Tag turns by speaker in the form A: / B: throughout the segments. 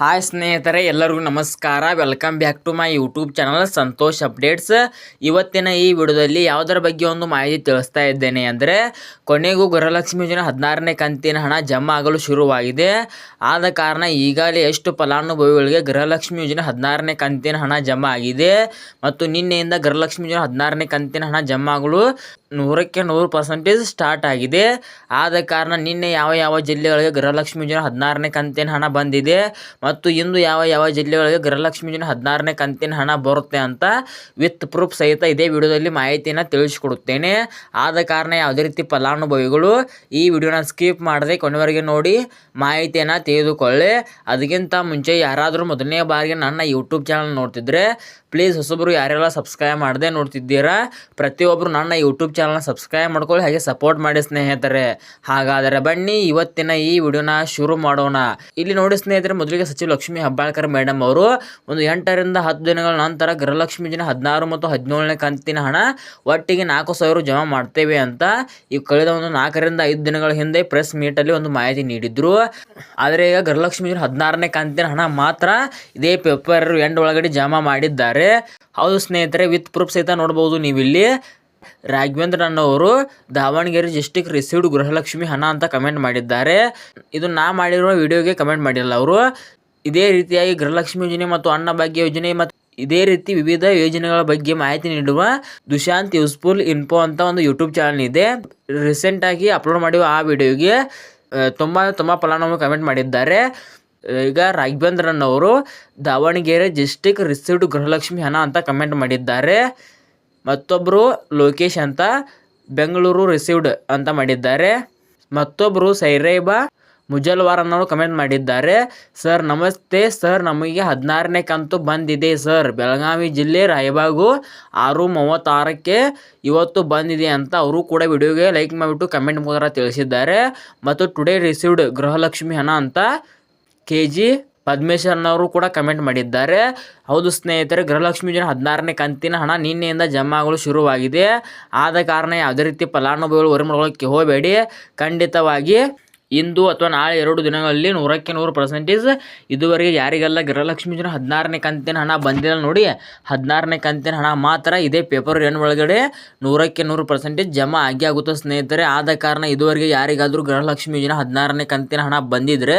A: Hi ಸ್ನೇಹಿತರೆ, ಎಲ್ಲರಿಗೂ ನಮಸ್ಕಾರ. Welcome back to my YouTube channel Santosh updates ಇವತ್ತಿನ ಈ ವಿಡಿಯೋದಲ್ಲಿ ಯಾವುದರ ಬಗ್ಗೆ ಒಂದು ಮಾಹಿತಿ ತಿಳಿಸ್ತಾ ಇದ್ದೇನೆ ಅಂದರೆ, ಕೊನೆಗೂ ಗೃಹಲಕ್ಷ್ಮಿ ಯೋಜನೆ ಹದಿನಾರನೇ ಕಂತಿನ ಹಣ ಜಮಾ ಆಗಲು ಶುರುವಾಗಿದೆ. ಆದ ಕಾರಣ ಈಗಾಗಲೇ ಎಷ್ಟು ಫಲಾನುಭವಿಗಳಿಗೆ ಗೃಹಲಕ್ಷ್ಮಿ ಯೋಜನೆ ಹದಿನಾರನೇ ಕಂತಿನ ಹಣ ಜಮಾ ಆಗಿದೆ ಮತ್ತು ನಿನ್ನೆಯಿಂದ ಗೃಹಲಕ್ಷ್ಮಿ ಯೋಜನೆ ಹದಿನಾರನೇ ಕಂತಿನ ಹಣ ಜಮಾ ಆಗಲು ನೂರಕ್ಕೆ ನೂರು ಪರ್ಸೆಂಟೇಜ್ ಸ್ಟಾರ್ಟ್ ಆಗಿದೆ. ಆದ ಕಾರಣ ನಿನ್ನೆ ಯಾವ ಯಾವ ಜಿಲ್ಲೆಗಳಿಗೆ ಗೃಹಲಕ್ಷ್ಮಿ ಯೋಜನೆ ಹದಿನಾರನೇ ಕಂತಿನ ಹಣ ಬಂದಿದೆ ಇಂದು ಯಾವ ಯಾವ ಜಿಲ್ಲೆಗಳಿಗೆ ಗೃಹಲಕ್ಷ್ಮಿ ಯೋಜನೆ ಹದಿನಾರನೇ ಕಂತಿನ ಹಣ ಬರುತ್ತೆ ಅಂತ ವಿತ್ ಪ್ರೂಫ್ ಸಹಿತ ಇದೇ ವಿಡಿಯೋದಲ್ಲಿ ಮಾಹಿತಿಯನ್ನು ತಿಳಿಸ್ಕೊಡುತ್ತೇನೆ. ಆದ ಕಾರಣ ಯಾವುದೇ ರೀತಿ ಫಲಾನುಭವಿಗಳು ಈ ವಿಡಿಯೋನ ಸ್ಕಿಪ್ ಮಾಡದೆ ಕೊನೆವರೆಗೆ ನೋಡಿ ಮಾಹಿತಿಯನ್ನು ತೆಗೆದುಕೊಳ್ಳಿ. ಅದಕ್ಕಿಂತ ಮುಂಚೆ ಯಾರಾದರೂ ಮೊದಲನೇ ಬಾರಿಗೆ ನನ್ನ ಯೂಟ್ಯೂಬ್ ಚಾನಲ್ ನೋಡ್ತಿದ್ರೆ ಪ್ಲೀಸ್ ಹೊಸೊಬ್ಬರು ಯಾರೆಲ್ಲ ಸಬ್ಸ್ಕ್ರೈಬ್ ಮಾಡದೆ ನೋಡ್ತಿದ್ದೀರಾ, ಪ್ರತಿಯೊಬ್ಬರು ನನ್ನ ಯೂಟ್ಯೂಬ್ ಚಾನಲ್ನ ಸಬ್ಸ್ಕ್ರೈಬ್ ಮಾಡ್ಕೊಳ್ಳಿ, ಹಾಗೆ ಸಪೋರ್ಟ್ ಮಾಡಿ ಸ್ನೇಹಿತರೆ. ಹಾಗಾದರೆ ಬನ್ನಿ, ಇವತ್ತಿನ ಈ ವಿಡಿಯೋನ ಶುರು ಮಾಡೋಣ. ಇಲ್ಲಿ ನೋಡಿ ಸ್ನೇಹಿತರೆ, ಮೊದಲಿಗೆ ಲಕ್ಷ್ಮಿ ಹೆಬ್ಬಾಳ್ಕರ್ ಮೇಡಮ್ ಅವರು. ಒಂದು ಎಂಟರಿಂದ ಹತ್ತು ದಿನಗಳ ನಂತರ ಗೃಹಲಕ್ಷ್ಮಿ ಯೋಜನೆ ಹದಿನಾರು ಮತ್ತು ಹದಿನೇಳನೇ ಕಂತಿನ ಹಣ ಒಟ್ಟಿಗೆ ನಾಲ್ಕು ಸಾವಿರ ಜಮಾ ಮಾಡ್ತೇವೆ ಅಂತ ಈ ಕಳೆದ ಒಂದು ನಾಲ್ಕರಿಂದ ಐದು ದಿನಗಳ ಹಿಂದೆ ಪ್ರೆಸ್ ಮೀಟಲ್ಲಿ ಒಂದು ಮಾಹಿತಿ ನೀಡಿದ್ರು. ಆದರೆ ಈಗ ಗೃಹಲಕ್ಷ್ಮಿ ಯೋಜನೆ ಹದಿನಾರನೇ ಕಂತಿನ ಹಣ ಮಾತ್ರ ಇದೇ ಪೇಪರ್ ಎಂಡ್ ಒಳಗಡೆ ಜಮಾ ಮಾಡಿದ್ದಾರೆ. ಹೌದು ಸ್ನೇಹಿತರೆ, ವಿತ್ ಪ್ರೂಫ್ ಸಹಿತ ನೋಡ್ಬೋದು ನೀವಿಲ್ಲಿ. ರಾಘವೇಂದ್ರ ಅವರು ದಾವಣಗೆರೆ ಡಿಸ್ಟಿಕ್ ರಿಸೀವ್ಡ್ ಗೃಹಲಕ್ಷ್ಮಿ ಹಣ ಅಂತ ಕಮೆಂಟ್ ಮಾಡಿದ್ದಾರೆ. ಇದು ನಾ ಮಾಡಿರುವ ವಿಡಿಯೋಗೆ ಕಮೆಂಟ್ ಮಾಡಿಲ್ಲ ಅವರು. ಇದೇ ರೀತಿಯಾಗಿ ಗೃಹಲಕ್ಷ್ಮಿ ಯೋಜನೆ ಮತ್ತು ಅನ್ನಭಾಗ್ಯ ಯೋಜನೆ ಮತ್ತು ಇದೇ ರೀತಿ ವಿವಿಧ ಯೋಜನೆಗಳ ಬಗ್ಗೆ ಮಾಹಿತಿ ನೀಡುವ ದುಶಾಂತ್ ಯೂಸ್ಫುಲ್ ಇನ್ಫೋ ಅಂತ ಒಂದು ಯೂಟ್ಯೂಬ್ ಚಾನಲ್ ಇದೆ. ರೀಸೆಂಟಾಗಿ ಅಪ್ಲೋಡ್ ಮಾಡಿರುವ ಆ ವಿಡಿಯೋಗೆ ತುಂಬ ತುಂಬ ಫಲಾನುಭವಿ ಕಮೆಂಟ್ ಮಾಡಿದ್ದಾರೆ. ಈಗ ರಾಘವೇಂದ್ರನ್ ಅವರು ದಾವಣಗೆರೆ ಡಿಸ್ಟಿಕ್ ರಿಸೀವ್ಡ್ ಗೃಹಲಕ್ಷ್ಮಿ ಹಣ ಅಂತ ಕಮೆಂಟ್ ಮಾಡಿದ್ದಾರೆ. ಮತ್ತೊಬ್ಬರು ಲೋಕೇಶ್ ಅಂತ ಬೆಂಗಳೂರು ರಿಸೀವ್ಡ್ ಅಂತ ಮಾಡಿದ್ದಾರೆ. ಮತ್ತೊಬ್ಬರು ಸೈರೇಬಾ ಮುಜಲ್ವಾರ್ ಅನ್ನೋರು ಕಮೆಂಟ್ ಮಾಡಿದ್ದಾರೆ. ಸರ್, ನಮಸ್ತೆ. ಸರ್, ನಮಗೆ ಹದಿನಾರನೇ ಕಂತು ಬಂದಿದೆ, ಸರ್. ಬೆಳಗಾವಿ ಜಿಲ್ಲೆ ರಾಯಬಾಗು ಆರು ಮೂವತ್ತಾರಕ್ಕೆ ಇವತ್ತು ಬಂದಿದೆ ಅಂತ ಅವರು ಕೂಡ ವಿಡಿಯೋಗೆ ಲೈಕ್ ಮಾಡಿಬಿಟ್ಟು ಕಮೆಂಟ್ ಮೂಲಕ ತಿಳಿಸಿದ್ದಾರೆ. ಮತ್ತು ಟುಡೇ ರಿಸೀವ್ಡ್ ಗೃಹಲಕ್ಷ್ಮಿ ಹಣ ಅಂತ ಕೆ ಜಿ ಪದ್ಮೇಶ್ವರನವರು ಕೂಡ ಕಮೆಂಟ್ ಮಾಡಿದ್ದಾರೆ. ಹೌದು ಸ್ನೇಹಿತರೆ, ಗೃಹಲಕ್ಷ್ಮಿ ಜನ ಹದಿನಾರನೇ ಕಂತಿನ ಹಣ ನಿನ್ನೆಯಿಂದ ಜಮಾ ಆಗಲು ಶುರುವಾಗಿದೆ. ಆದ ಕಾರಣ ಯಾವುದೇ ರೀತಿ ಫಲಾನುಭವಿಗಳು ಮಾಡ್ಕೊಳ್ಳೋಕ್ಕೆ ಹೋಗಬೇಡಿ. ಖಂಡಿತವಾಗಿ ಇಂದು ಅಥವಾ ನಾಳೆ ಎರಡು ದಿನಗಳಲ್ಲಿ ನೂರಕ್ಕೆ ನೂರು ಪರ್ಸೆಂಟೇಜ್ ಇದುವರೆಗೆ ಯಾರಿಗೆಲ್ಲ ಗೃಹಲಕ್ಷ್ಮಿ ಯೋಜನೆ ಹದಿನಾರನೇ ಕಂತಿನ ಹಣ ಬಂದಿಲ್ಲ ನೋಡಿ. ಹದಿನಾರನೇ ಕಂತಿನ ಹಣ ಮಾತ್ರ ಇದೇ ಪೇಪರ್ ಎನ್ ಒಳಗಡೆ ನೂರಕ್ಕೆ ನೂರು ಪರ್ಸೆಂಟೇಜ್ ಜಮಾ ಆಗಿ ಆಗುತ್ತೆ ಸ್ನೇಹಿತರೆ. ಆದ ಕಾರಣ ಇದುವರೆಗೆ ಯಾರಿಗಾದರೂ ಗೃಹಲಕ್ಷ್ಮಿ ಯೋಜನೆ ಹದಿನಾರನೇ ಕಂತಿನ ಹಣ ಬಂದಿದ್ದರೆ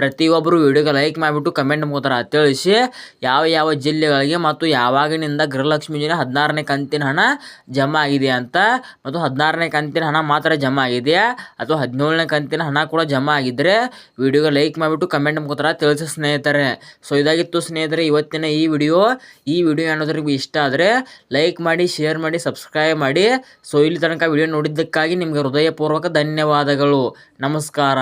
A: ಪ್ರತಿಯೊಬ್ಬರು ವಿಡಿಯೋಗೆ ಲೈಕ್ ಮಾಡಿಬಿಟ್ಟು ಕಮೆಂಟ್ ಮುಖಾಂತರ ತಿಳಿಸಿ ಯಾವ ಯಾವ ಜಿಲ್ಲೆಗಳಿಗೆ ಮತ್ತು ಯಾವಾಗಿನಿಂದ ಗೃಹಲಕ್ಷ್ಮಿ ಯೋಜನೆ ಹದಿನಾರನೇ ಕಂತಿನ ಹಣ ಜಮಾ ಆಗಿದೆ ಅಂತ. ಮತ್ತು ಹದಿನಾರನೇ ಕಂತಿನ ಹಣ ಮಾತ್ರ ಜಮಾ ಆಗಿದೆಯಾ ಅಥವಾ ಹದಿನೇಳನೇ ಕಂತಿನ ಹಣ ಕೂಡ ಜಮಾ ಆಗಿದ್ದರೆ ವಿಡಿಯೋಗೆ ಲೈಕ್ ಮಾಡಿಬಿಟ್ಟು ಕಮೆಂಟ್ ಮುಖಾಂತರ ತಿಳಿಸಿ ಸ್ನೇಹಿತರೆ. ಸೊ ಇದಾಗಿತ್ತು ಸ್ನೇಹಿತರೆ, ಇವತ್ತಿನ ಈ ವಿಡಿಯೋ. ಈ ವಿಡಿಯೋ ಅನ್ನೋದ್ರಿಗೂ ಇಷ್ಟ ಆದರೆ ಲೈಕ್ ಮಾಡಿ ಶೇರ್ ಮಾಡಿ ಸಬ್ಸ್ಕ್ರೈಬ್ ಮಾಡಿ. ಸೊ ಇಲ್ಲಿ ತನಕ ವಿಡಿಯೋ ನೋಡಿದ್ದಕ್ಕಾಗಿ ನಿಮಗೆ ಹೃದಯಪೂರ್ವಕ ಧನ್ಯವಾದಗಳು. ನಮಸ್ಕಾರ.